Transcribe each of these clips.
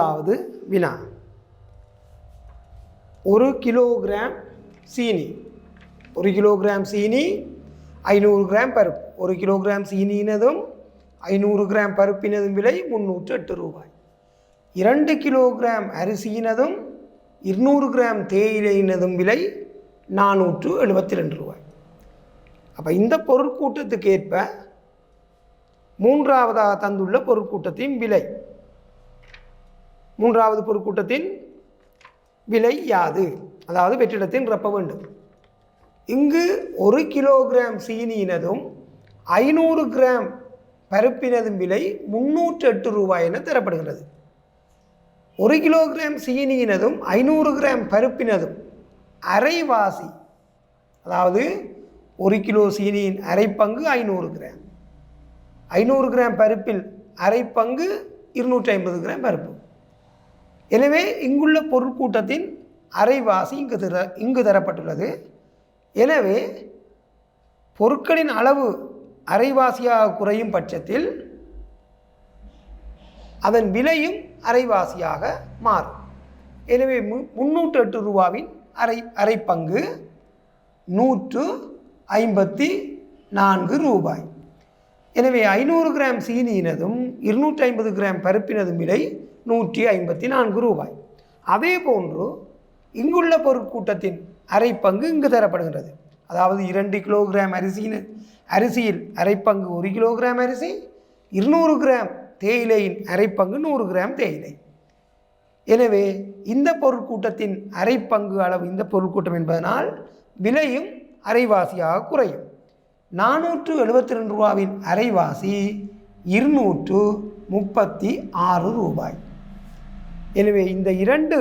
முதலாவது வினா. ஒரு கிலோகிராம் சீனி. ஒரு கிலோகிராம் சீனி ஐநூறு கிராம் பருப்பு. ஒரு கிலோகிராம் சீனியினதும் ஐநூறு கிராம் பருப்பினதும் விலை முந்நூற்று எட்டு ரூபாய். இரண்டு கிலோகிராம் அரிசியினதும் இருநூறு கிராம் தேயிலையினதும் விலை நானூற்று எழுபத்தி ரெண்டு ரூபாய். அப்போ இந்த பொருட்கூட்டத்துக்கு ஏற்ப மூன்றாவதாக தந்துள்ள பொருட்கூட்டத்தின் விலை மூன்றாவது பொருட்கூட்டத்தின் விலை யாது? அதாவது வெற்றிடத்தின் ரப்ப வேண்டும். இங்கு ஒரு கிலோகிராம் சீனியினதும் ஐநூறு கிராம் பருப்பினதும் விலை முன்னூற்று எட்டு ரூபாய் என தரப்படுகிறது ஒரு கிலோகிராம் சீனியினதும் ஐநூறு கிராம் பருப்பினதும் அரைவாசி அதாவது ஒரு கிலோ சீனியின் அரை பங்கு ஐநூறு கிராம். ஐநூறு கிராம் பருப்பில் அரை பங்கு இருநூற்றி ஐம்பது கிராம் பருப்பு. எனவே இங்குள்ள பொருட்கூட்டத்தின் அரைவாசி இங்கு தர இங்கு தரப்பட்டுள்ளது. எனவே பொருட்களின் அளவு அரைவாசியாக குறையும் பட்சத்தில் அதன் விலையும் அரைவாசியாக மாறும். எனவே மு முன்னூற்று எட்டு ரூபாவின் அரை அரை பங்கு நூற்று ஐம்பத்தி நான்கு ரூபாய். எனவே ஐநூறு கிராம் சீனியினதும் இருநூற்றி ஐம்பது கிராம் பருப்பினதும் விலை நூற்றி ஐம்பத்தி நான்கு ரூபாய். அதே போன்று இங்குள்ள பொருட்கூட்டத்தின் அரை பங்கு இங்கு தரப்படுகின்றது. அதாவது இரண்டு கிலோகிராம் அரிசியின் அரிசியில் அரை பங்கு ஒரு கிலோகிராம் அரிசி இருநூறு கிராம் தேயிலையின் அரை பங்கு நூறு கிராம் தேயிலை. எனவே இந்த பொருட்கூட்டத்தின் அரை பங்கு அளவு இந்த பொருட்கூட்டம் என்பதனால் விலையும் அரைவாசியாக குறையும். நானூற்று எழுபத்தி ரெண்டு ரூபாவின் அரைவாசி இருநூற்று முப்பத்தி ஆறு ரூபாய். எனவே இந்த இரண்டு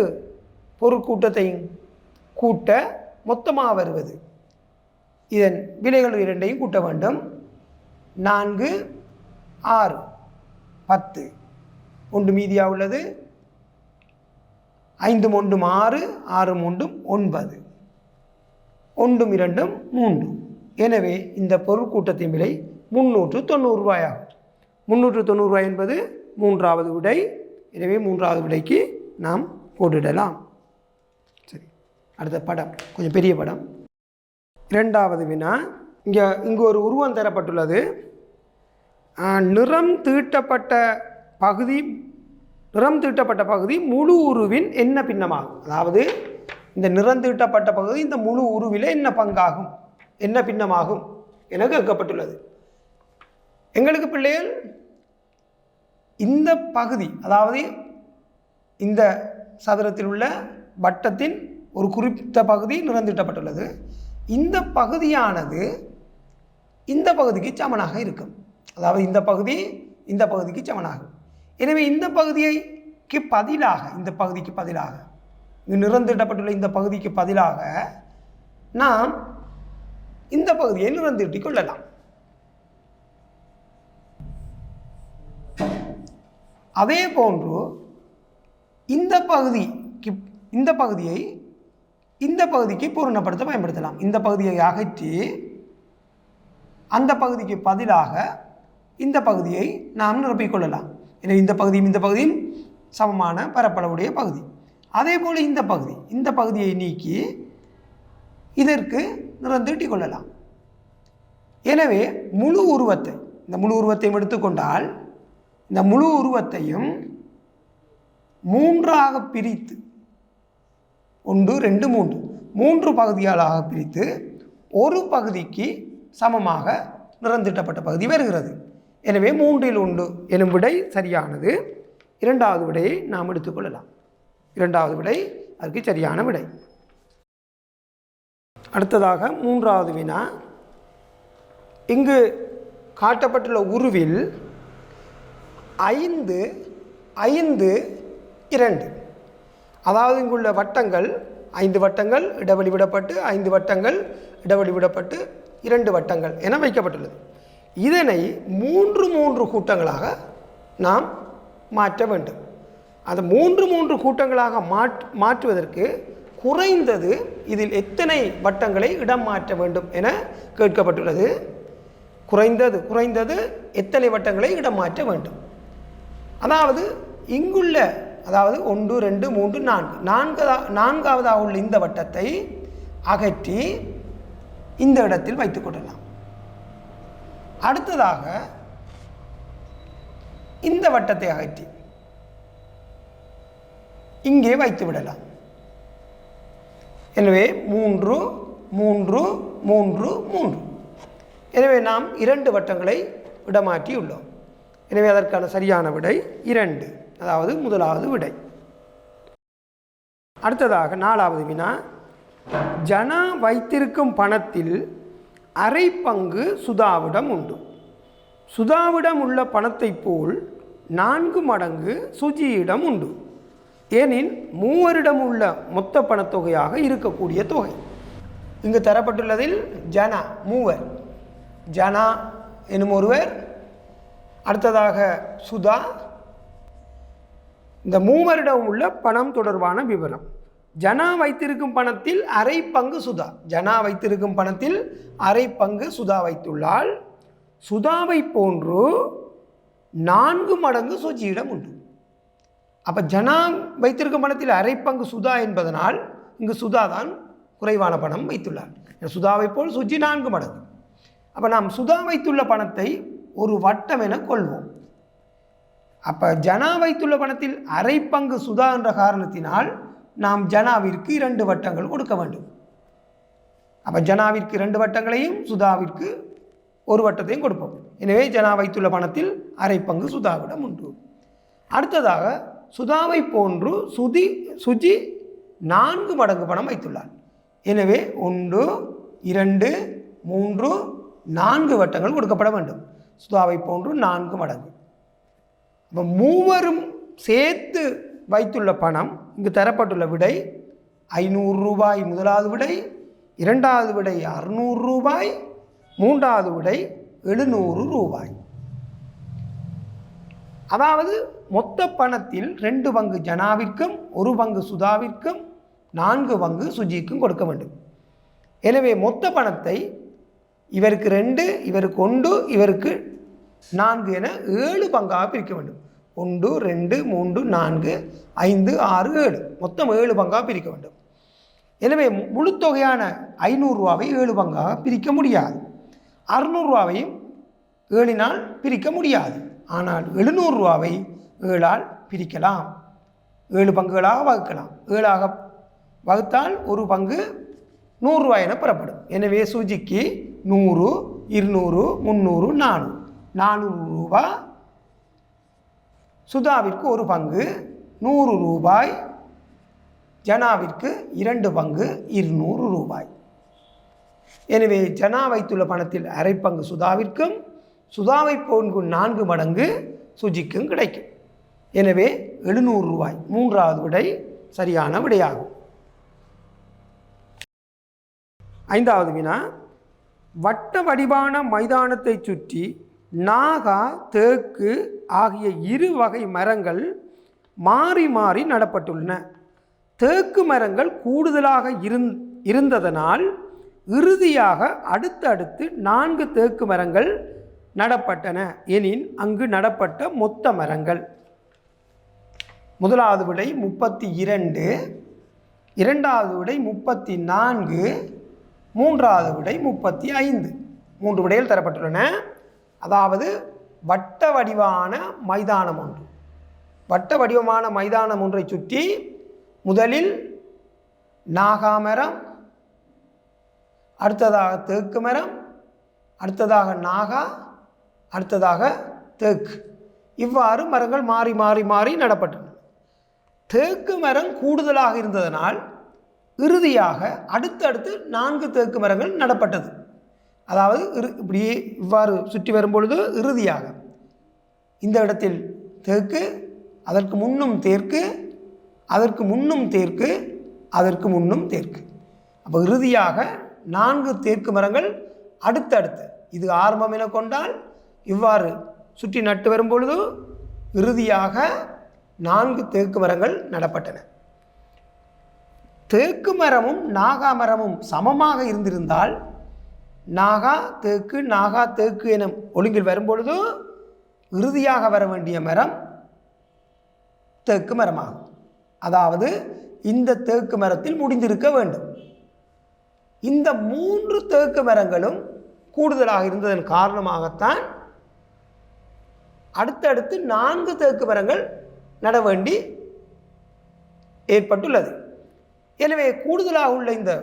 பொருட்கூட்டத்தையும் கூட்ட மொத்தமாக வருவது. இதன் விலைகள் இரண்டையும் கூட்ட வேண்டும். நான்கு ஆறு பத்து. ஒன்று மீதியாக உள்ளது? ஐந்தும் ஒன்றும் ஆறு ஆறும் ஒன்றும் ஒன்பது. ஒன்றும் இரண்டும் மூன்று. எனவே இந்த பொருட்கூட்டத்தின் விலை முந்நூற்று தொண்ணூறு ரூபாயாகும். முந்நூற்று தொண்ணூறு ரூபாய் என்பது மூன்றாவது விடை. எனவே மூன்றாவது விடைக்கு நாம் போட்டுடலாம். சரி அடுத்த படம் கொஞ்சம் பெரிய படம். இரண்டாவது வினா இங்கே இங்கு ஒரு உருவம் தரப்பட்டுள்ளது. நிறம் தீட்டப்பட்ட பகுதி நிறம் தீட்டப்பட்ட பகுதி முழு உருவின் என்ன பின்னமாகும்? அதாவது இந்த நிறம் தீட்டப்பட்ட பகுதி இந்த முழு உருவில் என்ன பங்காகும்? என்ன பின்னமாகும் என கேட்கப்பட்டுள்ளது. எங்களுக்கு பிள்ளைகள் இந்த பகுதி அதாவது இந்த சதுரத்தில் உள்ள வட்டத்தின் ஒரு குறிப்பிட்ட பகுதி நிறந்திட்டப்பட்டுள்ளது இந்த பகுதியானது இந்த பகுதிக்கு சமனாக இருக்கும். அதாவது இந்த பகுதி இந்த பகுதிக்கு சமனாகும். எனவே இந்த பகுதிக்கு பதிலாக இந்த பகுதிக்கு பதிலாக இங்கு நிறந்திட்டப்பட்டுள்ள இந்த பகுதிக்கு பதிலாக நாம் இந்த பகுதியை நிறந்திட்டிக் கொள்ளலாம். அதே போன்று இந்த பகுதிக்கு இந்த பகுதியை இந்த பகுதிக்கு பூரணப்படுத்த பயன்படுத்தலாம். இந்த பகுதியை அகற்றி அந்த பகுதிக்கு பதிலாக இந்த பகுதியை நாம் நிரப்பிக்கொள்ளலாம் எனவே இந்த பகுதியும் இந்த பகுதியும் சமமான பரப்பளவுடைய பகுதி. அதே போல் இந்த பகுதி இந்த பகுதியை நீக்கி இதற்கு நிறந்தீட்டிக் கொள்ளலாம். எனவே முழு உருவத்தை இந்த முழு உருவத்தையும் எடுத்துக்கொண்டால் இந்த முழு உருவத்தையும் மூன்றாக பிரித்து ஒன்று ரெண்டு மூன்று மூன்று பகுதிகளாக பிரித்து ஒரு பகுதிக்கு சமமாக நிறந்திட்டப்பட்ட பகுதி வருகிறது. எனவே மூன்றில் ஒன்று எனும் விடை சரியானது. இரண்டாவது விடையை நாம் எடுத்துக்கொள்ளலாம் இரண்டாவது விடை அதற்கு சரியான விடை. அடுத்ததாக மூன்றாவது வினா. இங்கு காட்டப்பட்டுள்ள உருவில் ஐந்து ஐந்து இரண்டு. அதாவது இங்குள்ள வட்டங்கள் ஐந்து வட்டங்கள் இடைவெளி விடப்பட்டு ஐந்து வட்டங்கள் இடைவெளி விடப்பட்டு இரண்டு வட்டங்கள் என வைக்கப்பட்டுள்ளது. இதனை மூன்று மூன்று கூட்டங்களாக நாம் மாற்ற வேண்டும். அந்த மூன்று மூன்று கூட்டங்களாக மாற் மாற்றுவதற்கு குறைந்தது இதில் எத்தனை வட்டங்களை இடம் மாற்ற வேண்டும் என கேட்கப்பட்டுள்ளது. குறைந்தது குறைந்தது எத்தனை வட்டங்களை இடம் மாற்ற வேண்டும்? அதாவது இங்குள்ள அதாவது ஒன்று ரெண்டு மூன்று நான்கு நான்கதா நான்காவதாக உள்ள இந்த வட்டத்தை அகற்றி இந்த இடத்தில் வைத்துக் கொள்ளலாம். அடுத்ததாக இந்த வட்டத்தை அகற்றி இங்கே வைத்து விடலாம். எனவே மூன்று மூன்று மூன்று மூன்று. எனவே நாம் இரண்டு வட்டங்களை விடமாற்றி உள்ளோம். எனவே அதற்கான சரியான விடை இரண்டு அதாவது முதலாவது விடை. அடுத்ததாக நாலாவது வினா. ஜனா வைத்திருக்கும் பணத்தில் அரை பங்கு சுதாவிடம் உண்டு. சுதாவிடம் உள்ள பணத்தைப் போல் நான்கு மடங்கு சுஜியிடம் உண்டு. ஏனின் மூவரிடம் உள்ள மொத்த பணத்தொகையாக இருக்கக்கூடிய தொகை. இங்கு தரப்பட்டுள்ளதில் ஜனா மூவர். ஜனா எனும் ஒருவர் அடுத்ததாக சுதா. இந்த மூவரிடம் உள்ள பணம் தொடர்பான விவரம். ஜனா வைத்திருக்கும் பணத்தில் அரை பங்கு சுதா. ஜனா வைத்திருக்கும் பணத்தில் அரை பங்கு சுதா வைத்துள்ளால் சுதாவை போன்று நான்கு மடங்கு சுஜியிடம் உண்டு. அப்போ ஜனாங் வைத்திருக்கும் பணத்தில் அரை பங்கு சுதா என்பதனால் இங்கு சுதா தான் குறைவான பணம் வைத்துள்ளார். சுதாவை போல் சுஜி நான்கு மடங்கு. அப்போ நாம் சுதா வைத்துள்ள பணத்தை ஒரு வட்டம் என கொள்வோம். அப்போ ஜனா வைத்துள்ள பணத்தில் அரை பங்கு சுதா என்ற காரணத்தினால் நாம் ஜனாவிற்கு இரண்டு வட்டங்கள் கொடுக்க வேண்டும். அப்போ ஜனாவிற்கு இரண்டு வட்டங்களையும் சுதாவிற்கு ஒரு வட்டத்தையும் கொடுப்போம். எனவே ஜனா வைத்துள்ள பணத்தில் அரை பங்கு சுதாவிடம் உண்டு. அடுத்ததாக சுதாவை போன்று சுதி சுஜி நான்கு மடங்கு பணம் வைத்துள்ளார். எனவே ஒன்று இரண்டு மூன்று நான்கு வட்டங்கள் கொடுக்கப்பட வேண்டும். சுதாவை போன்று நான்கு மடங்கு. அப்போ மூவரும் சேர்த்து வைத்துள்ள பணம் இங்கு தரப்பட்டுள்ள விடை ஐநூறு ரூபாய் முதலாவது விடை இரண்டாவது விடை அறுநூறு ரூபாய் மூன்றாவது விடை எழுநூறு ரூபாய். அதாவது மொத்த பணத்தில் ரெண்டு பங்கு ஜனாவிற்கும் ஒரு பங்கு சுதாவிற்கும் நான்கு பங்கு சுஜிக்கும் கொடுக்க வேண்டும். எனவே மொத்த பணத்தை இவருக்கு ரெண்டு இவருக்கு ஒன்று இவருக்கு நான்கு என ஏழு பங்காக பிரிக்க வேண்டும். ஒன்று ரெண்டு மூன்று நான்கு ஐந்து ஆறு ஏழு. மொத்தம் ஏழு பங்காக பிரிக்க வேண்டும். எனவே முழு தொகையான ஐநூறுரூவாவை ஏழு பங்காக பிரிக்க முடியாது. அறுநூறுவாவையும் ஏழினால் பிரிக்க முடியாது. ஆனால் எழுநூறுரூவாவை ஏழால் பிரிக்கலாம். ஏழு பங்குகளாக வகுக்கலாம். ஏழாக வகுத்தால் ஒரு பங்கு நூறுரூவா என பெறப்படும். எனவே சுஜிக்கு நூறு இருநூறு முந்நூறு நானூறு. நானூறு ரூபா சுதாவிற்கு ஒரு பங்கு நூறு ரூபாய் ஜனாவிற்கு இரண்டு பங்கு இருநூறு ரூபாய். எனவே ஜனா வைத்துள்ள பணத்தில் அரை பங்கு சுதாவிற்கும் சுதாவை போன்று நான்கு மடங்கு சுஜிக்கும் கிடைக்கும். எனவே எழுநூறு ரூபாய் மூன்றாவது விடை சரியான விடையாகும். ஐந்தாவது வினா வட்ட வடிவான மைதானத்தை சுற்றி நாகா தேக்கு ஆகிய இரு வகை மரங்கள் மாறி மாறி நடப்பட்டுள்ளன. தேக்கு மரங்கள் கூடுதலாக இருந் இருந்ததனால் இறுதியாக அடுத்தடுத்து நான்கு தேக்கு மரங்கள் நடப்பட்டன. எனின் அங்கு நடப்பட்ட மொத்த மரங்கள். முதலாவது விடை முப்பத்தி இரண்டு இரண்டாவது விடை முப்பத்தி நான்கு மூன்றாவது விடை முப்பத்தி ஐந்து மூன்று விடைகள் தரப்பட்டுள்ளன. அதாவது வட்ட வடிவான மைதானம் ஒன்று. வட்ட வடிவமான மைதானம் ஒன்றை சுற்றி முதலில் நாகாமரம் அடுத்ததாக தேக்கு மரம் அடுத்ததாக நாகா அடுத்ததாக தேக்கு இவ்வாறு மரங்கள் மாறி மாறி மாறி நடப்பட்டன. தேக்கு மரம் கூடுதலாக இருந்ததனால் இறுதியாக அடுத்தடுத்து நான்கு தேக்கு மரங்கள் நடப்பட்டது. அதாவது இரு இப்படியே இவ்வாறு சுற்றி வரும்பொழுது இறுதியாக இந்த இடத்தில் தேக்கு அதற்கு முன்னும் தேர்க்கு அதற்கு முன்னும் தேர்க்கு அதற்கு முன்னும் தேர்க்கு அப்போ இறுதியாக நான்கு தேக்கு மரங்கள் அடுத்தடுத்து. இது ஆரம்பம் என கொண்டால் இவ்வாறு சுற்றி நட்டு வரும்பொழுது இறுதியாக நான்கு தேக்கு மரங்கள் நடப்பட்டன. தேக்கு மரமும் நாகா மரமும் சமமாக இருந்திருந்தால் நாகா தேக்கு நாகா தேக்கு என ஒழுங்கில் வரும்பொழுது இறுதியாக வர வேண்டிய மரம் தேக்கு மரமாகும். அதாவது இந்த தேக்கு மரத்தில் முடிந்திருக்க வேண்டும். இந்த மூன்று தேக்கு மரங்களும் கூடுதலாக இருந்ததன் காரணமாகத்தான் அடுத்தடுத்து நான்கு தேக்கு மரங்கள் நட வேண்டி ஏற்பட்டுள்ளது. எனவே கூடுதலாக உள்ள இந்த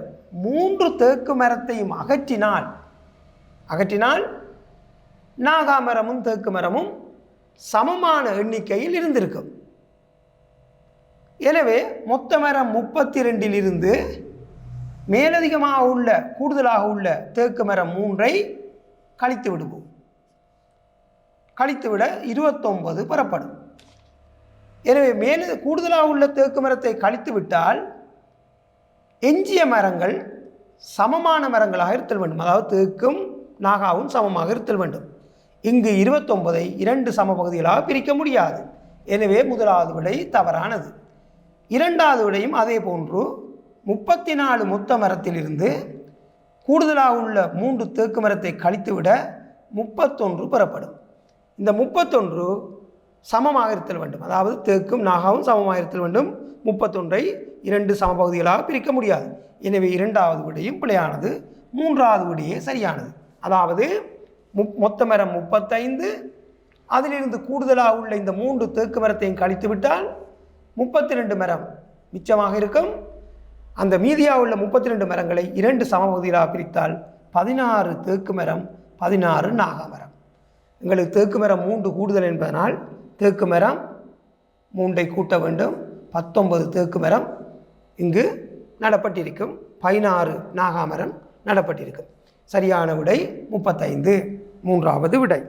மூன்று தேக்கு மரத்தையும் அகற்றினால் அகற்றினால் நாகாமரமும் தேக்கு மரமும் சமமான எண்ணிக்கையில் இருந்திருக்கும். எனவே மொத்த மரம் முப்பத்தி ரெண்டிலிருந்து மேலதிகமாக உள்ள கூடுதலாக உள்ள தேக்கு மரம் மூன்றை கழித்து விடுவோம். கழித்துவிட இருபத்தொன்பது பெறப்படும். எனவே மேலே கூடுதலாக உள்ள தேக்கு மரத்தை கழித்துவிட்டால் எஞ்சிய மரங்கள் சமமான மரங்களாக இருத்தல் வேண்டும். அதாவது தேக்கும் நாகாவும் சமமாக இருத்தல் வேண்டும். இங்கு இருபத்தொன்பதை இரண்டு சம பகுதிகளாக பிரிக்க முடியாது. எனவே முதலாவது விடை தவறானது. இரண்டாவது விடையும் அதே போன்று முப்பத்தி நாலு மொத்த மரத்திலிருந்து கூடுதலாக உள்ள மூன்று தேக்கு மரத்தை கழித்துவிட முப்பத்தொன்று பெறப்படும். இந்த முப்பத்தொன்று சமமாக இருத்தல் வேண்டும். அதாவது தேக்கும் நாகாவும் சமமாக இருத்தல் வேண்டும். முப்பத்தொன்றை இரண்டு சமபகுதிகளாக பிரிக்க முடியாது. எனவே இரண்டாவது விடையும் பிழையானது. மூன்றாவது விடையே சரியானது. அதாவது முப் மொத்த மரம் முப்பத்தைந்து அதிலிருந்து கூடுதலாக உள்ள இந்த மூன்று தேக்கு மரத்தையும் கழித்து விட்டால் முப்பத்தி ரெண்டு மரம் மிச்சமாக இருக்கும். அந்த மீதியாக உள்ள முப்பத்தி ரெண்டு மரங்களை இரண்டு சமபகுதிகளாக பிரித்தால் பதினாறு தேக்கு மரம் பதினாறு நாகமரம் எங்களுக்கு தேக்கு மரம் மூன்று கூடுதல் என்பதனால் தேக்கு மரம் மூன்றை கூட்ட வேண்டும். பத்தொன்பது தேக்கு மரம் இங்கு நடப்பட்டிருக்கும். பதினாறு நாகாமரம் நடப்பட்டிருக்கும். சரியான விடை முப்பத்தைந்து. மூன்றாவது விடை.